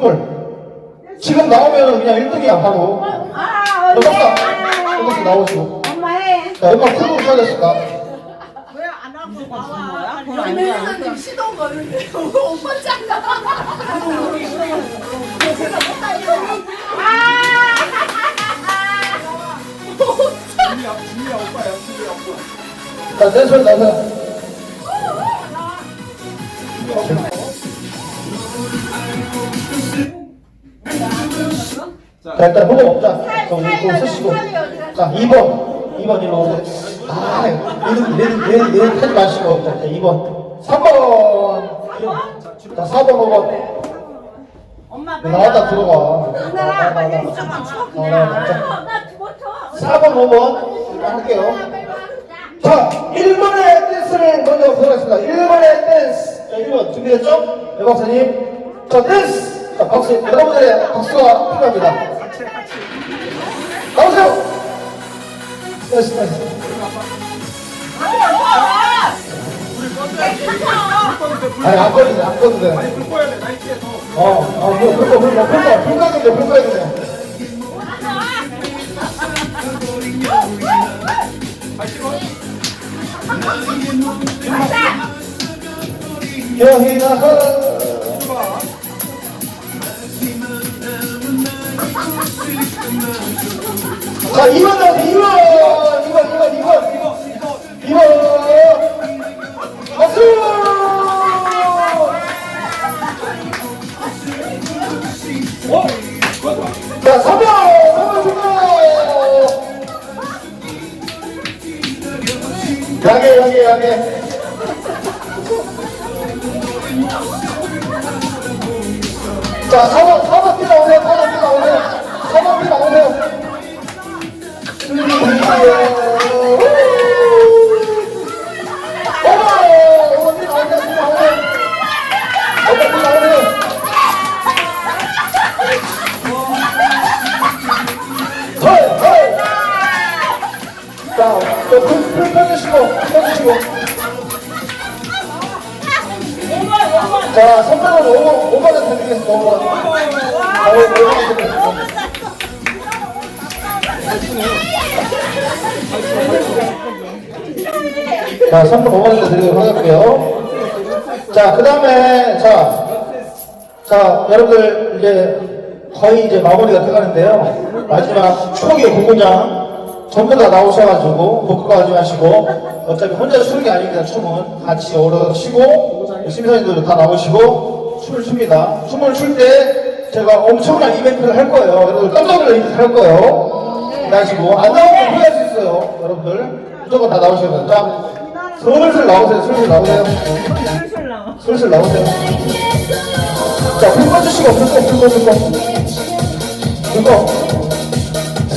선물. 지금 나오면 그냥 1등이야, 바로. 아, 여기서, 여기서 나오시고. 엄마 해. 자, 얼마 큰거 사야 됐을까? 왜 안 하고 나와? 연예인한테 시동 거는데 오빠 짱나. 자, 내손 나서. 자, 일단 보고. 저 이거 쓰시고. 자, 2번. 2번 일로 오세요. 아, 얘는, 얘는, 얘는, 얘는 하지 마시고. 자, 2번. 3번. 자, 4번, 5번. 엄마 나왔다 들어가. 하나라 빨리 이쪽만 쳐 어, 나 진짜. 그냥. 나 죽었어. 4번, 5번. 일단 할게요. 자, 1번의 댄스를 먼저 보겠습니다. 1번의 댄스. 자, 1번 준비됐죠? 네, 박사님. 자, 댄스! 자, 박수, 여러분들의 박수가 필요합니다. 나오세요! 댄스, 댄스. 아니, 안 돼, 안 돼. 불 꺼야 돼, 나이트에서. 어, 어, 뭐, 불 꺼, 불 꺼, 불 꺼, 불 꺼야 돼, 불 꺼야 돼. 여기가 자, 2번 나오세요, 2번! 2번, 2번, 2번, 2번! 2번! 박수! 어? 자, 3번! 3번 주고! 야게, 야게, 야게. 자, 4번, 자, 선물은 5번, 5번에 드리겠습니다. 5번. 5번 드리겠습니다. 자, 선물 5번에 드리도록 하겠고요. 자, 그 다음에, 자, 자, 여러분들 이제 거의 이제 마무리가 돼가는데요. 마지막 초기 공군장 전부 다 나오셔가지고 복구하지 마시고 어차피 혼자 추는 게 아닙니다. 춤은 같이 어우러져 추고 심사위원들도 다 나오시고 춤을 춥니다. 춤을 출 때 제가 엄청난 이벤트를 할 거예요. 여러분들 깜짝 놀랄 할 거예요. 그래가지고 안 나오면 후회할 수 있어요. 여러분들 무조건 다 돼요. 자, 슬슬 나오세요. 슬슬 나오세요. 술술 나와. 슬슬 나오세요. 자, 불 꺼주시고, 불 꺼, 불 꺼, 불 꺼. 불 꺼.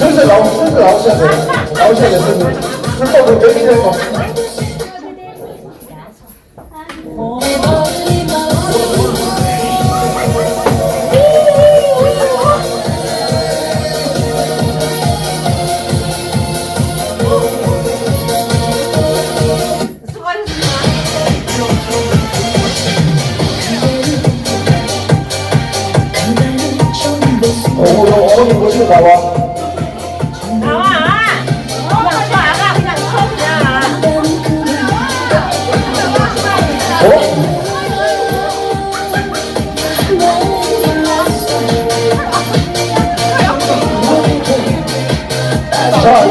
슬슬 나오, 슬슬 나오셔야 돼요. 나오셔야 돼요, 슬슬. 불 꺼, 불 꺼, 불 꺼. 어, 우리 어머니 모시고. 나와.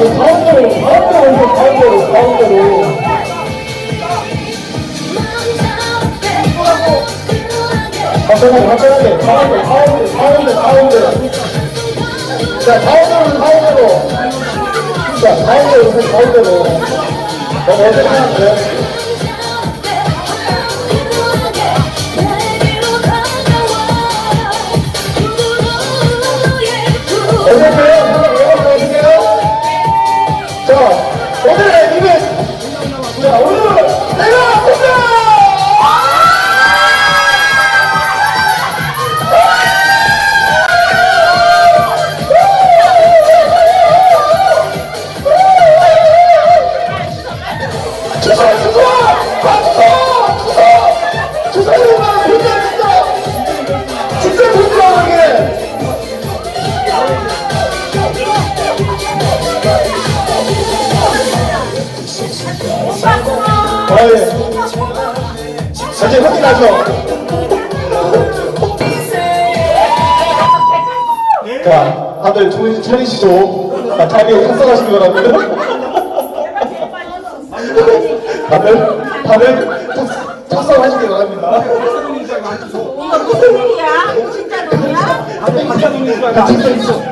자, 이 가운데로, 가운데로 오세요, 가운데로, 가운데로. 확실하게, 확실하게. 가운데, 가운데, 가운데, 가운데. 자, 가운데로, 가운데로. 자, 가운데로 오세요, 가운데로. 너무 어색한데? 예. 이제 확인하죠? 자, 다들 정신 차리시고, 자, 자리에 탑승하시기 바랍니다. 다들, 다들 탑- 탑승하시기 바랍니다. 무슨 일이야? 진짜 너야? 같이 있어.